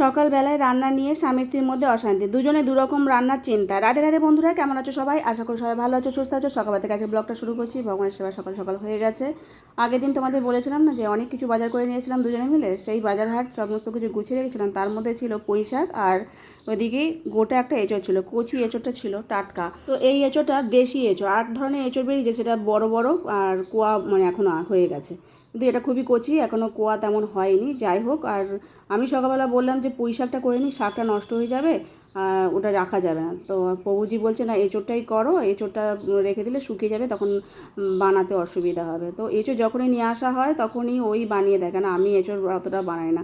সকালবেলায় রান্না নিয়ে স্বামী স্ত্রীর মধ্যে অশান্তি। দুজনে দুরকম রান্নার চিন্তা। রাধে রাধে বন্ধুরা, কেমন আছো সবাই? আশা করি সবাই ভালো আছো, সুস্থ আছো। সকাল থেকে আজকে ব্লগটা শুরু করছি। ভগবানের সেবা সকাল সকাল হয়ে গেছে। আগের দিন তোমাদের বলেছিলাম না যে অনেক কিছু বাজার করে নিয়েছিলাম দুজনে মিলে? সেই বাজার হাট সমস্ত কিছু গুছিয়ে রেখেছিলাম। তার মধ্যে ছিল পুঁই শাক আর ওইদিকে গোটা একটা এঁচড় ছিল, কচি এঁচড়টা ছিল, টাটকা। তো এই এঁচড়টা দেশি এঁচড়। আট ধরনের এঁচড় বেরিয়েছে, সেটা বড় বড় আর কুয়া মানে এখনও হয়ে গেছে। কিন্তু এটা খুবই কচি এখনও কোয়া তেমন হয়নি। যাই হোক, আর আমি সকালবেলা বললাম যে পুঁই শাকটা করে নিই শাকটা নষ্ট হয়ে যাবে ওটা রাখা যাবে না। তো প্রভুজি বলছে, না, এঁচোড়টাই করো, এঁচোড়টা রেখে দিলে শুকিয়ে যাবে, তখন বানাতে অসুবিধা হবে। তো এঁচোড় যখনই নিয়ে আসা হয়, তখনই ওই বানিয়ে দেয়, কেন আমি এঁচোড় অতটা বানাই না।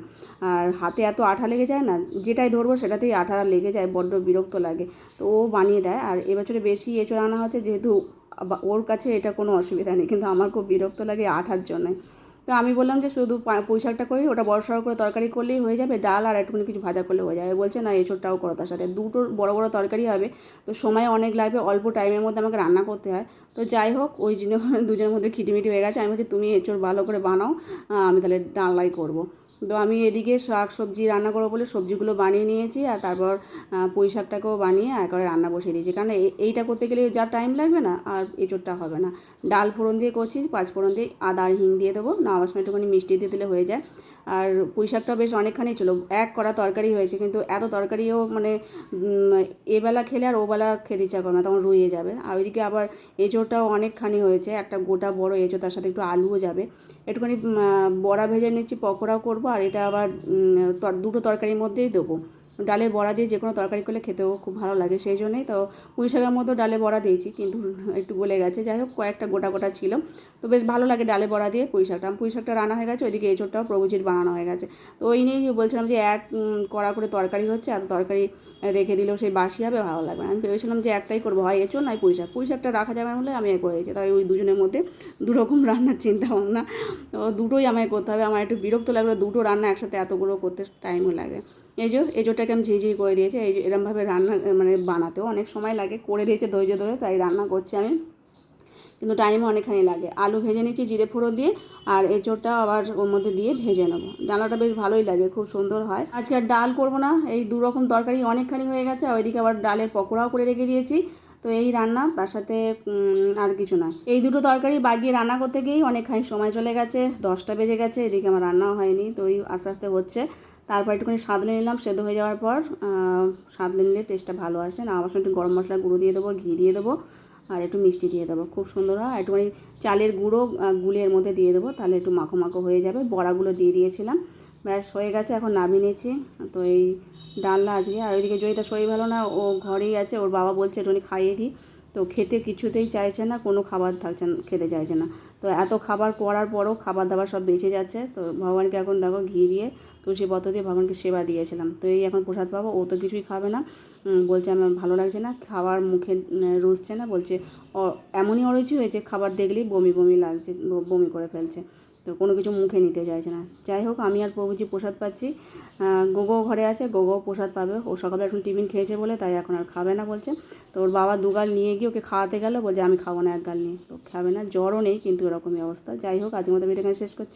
আর হাতে এত আঠা লেগে যায় না, যেটাই ধরবো সেটাতেই আঠা লেগে যায়, বড্ড বিরক্ত লাগে। তো ও বানিয়ে দেয়, আর এবছরে বেশি এঁচোড় আনা হচ্ছে, যেহেতু ওর কাছে এটা কোনো অসুবিধা নেই, কিন্তু আমার খুব বিরক্ত লাগে আঠার জন্যে। তো আমি বললাম যে শুধু পুঁই শাকটা করি, ওটা বড় সড়ো করে তরকারি করলেই হয়ে যাবে, ডাল আর একটুখানি কিছু ভাজা করলে হয়ে যাবে। বলছে, না, এঁচোড়টাও করো তার সাথে। দুটো বড় বড় তরকারি হবে, তো সময় অনেক লাগবে, অল্প টাইমের মধ্যে আমাকে রান্না করতে হয়। তো যাই হোক, ওই জন্য দুজনের মধ্যে খিটিমিটি হয়ে গেছে। আমি বলছি, তুমি এঁচোড় ভালো করে বানাও আমি তাহলে ডালাই করব। তো আমি এদিকে শাক সবজি রান্না করব বলে সবজিগুলো বানিয়ে নিয়েছি আর তারপর পুঁই শাকটাকেও বানিয়ে একবারে রান্না বসিয়ে দিয়েছি। কারণ এইটা করতে গেলে যা টাইম লাগবে না আর এঁচোড়টা হবে না। ডাল ফোড়ন দিয়ে করছি, পাঁচ ফোড়ন দিয়ে আদা আর হিং দিয়ে দেবো। না আমার সময় একটুখানি মিষ্টি দিয়ে দিলে হয়ে যায়। আর পুঁই শাকটা বেশ অনেকখানি ছিল। এক করা তরকারি হয়েছে, কিন্তু এত তরকারিও মানে এবেলা খেলে আর ওবেলা খেতে ইচ্ছা করে না, তখন রুইয়ে যাবে। আর ওইদিকে আবার এঁচোড়টাও অনেকখানি হয়েছে, একটা গোটা বড় এঁচো তার সাথে একটু আলুও যাবে। একটুখানি বড়া ভেজে নিচ্ছি, পকোড়াও করব, আর এটা আবার দুটো তরকারির মধ্যেই দেবো। ডালে বড়া দিয়ে যে কোনো তরকারি করলে খেতেও খুব ভালো লাগে, সেই জন্যই তো পুঁই শাকের মধ্যেও ডালে বড়া দিয়েছি, কিন্তু একটু গলে গেছে। যাই হোক, কয়েকটা গোটা গোটা ছিল। তো বেশ ভালো লাগে ডালে বড়া দিয়ে পুঁই শাকটা। পুঁই শাকটা রান্না হয়ে গেছে, ওইদিকে এঁচোড়টাও প্রভুজির বানানো হয়ে গেছে। তো ওই নিয়েই বলছিলাম যে এক কড়া করে তরকারি হচ্ছে, আর তরকারি রেখে দিলেও সেই বাসি হবে, ভালো লাগবে আমি ভেবেছিলাম যে একটাই করব, হয় এঁচোড় নয় পুঁই শাক। পুঁই শাকটা রাখা যাবে বলে আমি করে দিয়েছি তাই ওই দুজনের মধ্যে দুরকম রান্নার চিন্তা ভাবনা তো দুটোই আমায় করতে হবে। আমার একটু বিরক্ত লাগল, দুটো রান্না একসাথে এতগুলো করতে টাইমও লাগে। যে এজোটাকে আমি ঝিঝি করে দিয়েছি। এই এরমভাবে রান্না মানে বানাতেও অনেক সময় লাগে, করে দিয়েছে ধৈর্য ধরে, তাই রান্না করছি আমি। কিন্তু টাইমও অনেকখানি লাগে। আলু ভেজে নিচ্ছি জিরে ফোড়ন দিয়ে, আর এঁচোড়টা আবার ওর মধ্যে দিয়ে ভেজে নেব। ডালাটা বেশ ভালোই লাগে, খুব সুন্দর হয়। আজকে আর ডাল করব না, এই দু রকম তরকারি অনেকখানি হয়ে গেছে, আর ওইদিকে আবার ডালের পকোড়াও করে রেখে দিয়েছি। তো এই রান্না, তার সাথে আর কিছু না। এই দুটো তরকারি বাগিয়ে রান্না করতে গিয়েই অনেকখানি সময় চলে গেছে, দশটা বেজে গেছে, এদিকে আমার রান্নাও হয়নি, তো ওই আস্তে আস্তে হচ্ছে। তারপর একটুখানি সাদলে নিলাম, সেদ্ধ হয়ে যাওয়ার পর সাদলে নিলে টেস্টটা ভালো আসে। না আমার একটু গরম মশলা গুঁড়ো দিয়ে দেবো, ঘি দিয়ে দেবো, আর একটু মিষ্টি দিয়ে দেবো। খুব সুন্দর হয়। একটুখানি চালের গুঁড়ো গুলের মধ্যে দিয়ে দেবো, তাহলে একটু মাখো মাখো হয়ে যাবে। বড়াগুলো দিয়ে দিয়েছিলাম। ব্যাস, হয়ে গেছে, এখন নামিয়ে নিয়েছি। তো এই ডালনা আজকে। আর ওইদিকে জয়িতা শরীর ভালো না, ও ঘরেই আছে, ওর বাবা বলছে একটুখানি খাইয়ে দিই। তো খেতে কিছুতেই চাইছে না, কোনো খাবার থাকছে না, খেতে চাইছে না। তো এত খাবার করার পরও খাবার দাবার সব বেঁচে যাচ্ছে। তো ভগবানকে এখন দেখো ঘি দিয়ে তুলসী পত্র দিয়ে ভগবানকে সেবা দিয়েছিলাম। তো এই এখন প্রসাদ পাবো, ও তো কিছুই খাবে না। বলছে আমার ভালো লাগছে না, খাবার মুখে রুচছে না, বলছে, "অ- এমনই অরুচি হয়েছে, খাবার দেখলেই বমি বমি লাগছে বমি করে ফেলছে। তো কোনো কিছু মুখে নিতে চাইছে না। যাই হোক, আমি আর প্রভুজি প্রসাদ পাচ্ছি। গোগো ঘরে আছে, গোগো প্রসাদ পাবে। ও সকালে এখন টিফিন খেয়েছে বলে, তাই এখন আর খাবে না বলছে। তো ওর বাবা দুগাল নিয়ে গিয়ে ওকে খাওয়াতে গেল, বলছে আমি খাব না এক গাল নিয়ে। তো খাবে না, জ্বরও নেই, কিন্তু এরকমই অবস্থা। যাই হোক, আজকের মতো ভিডিও এখানে শেষ করছি।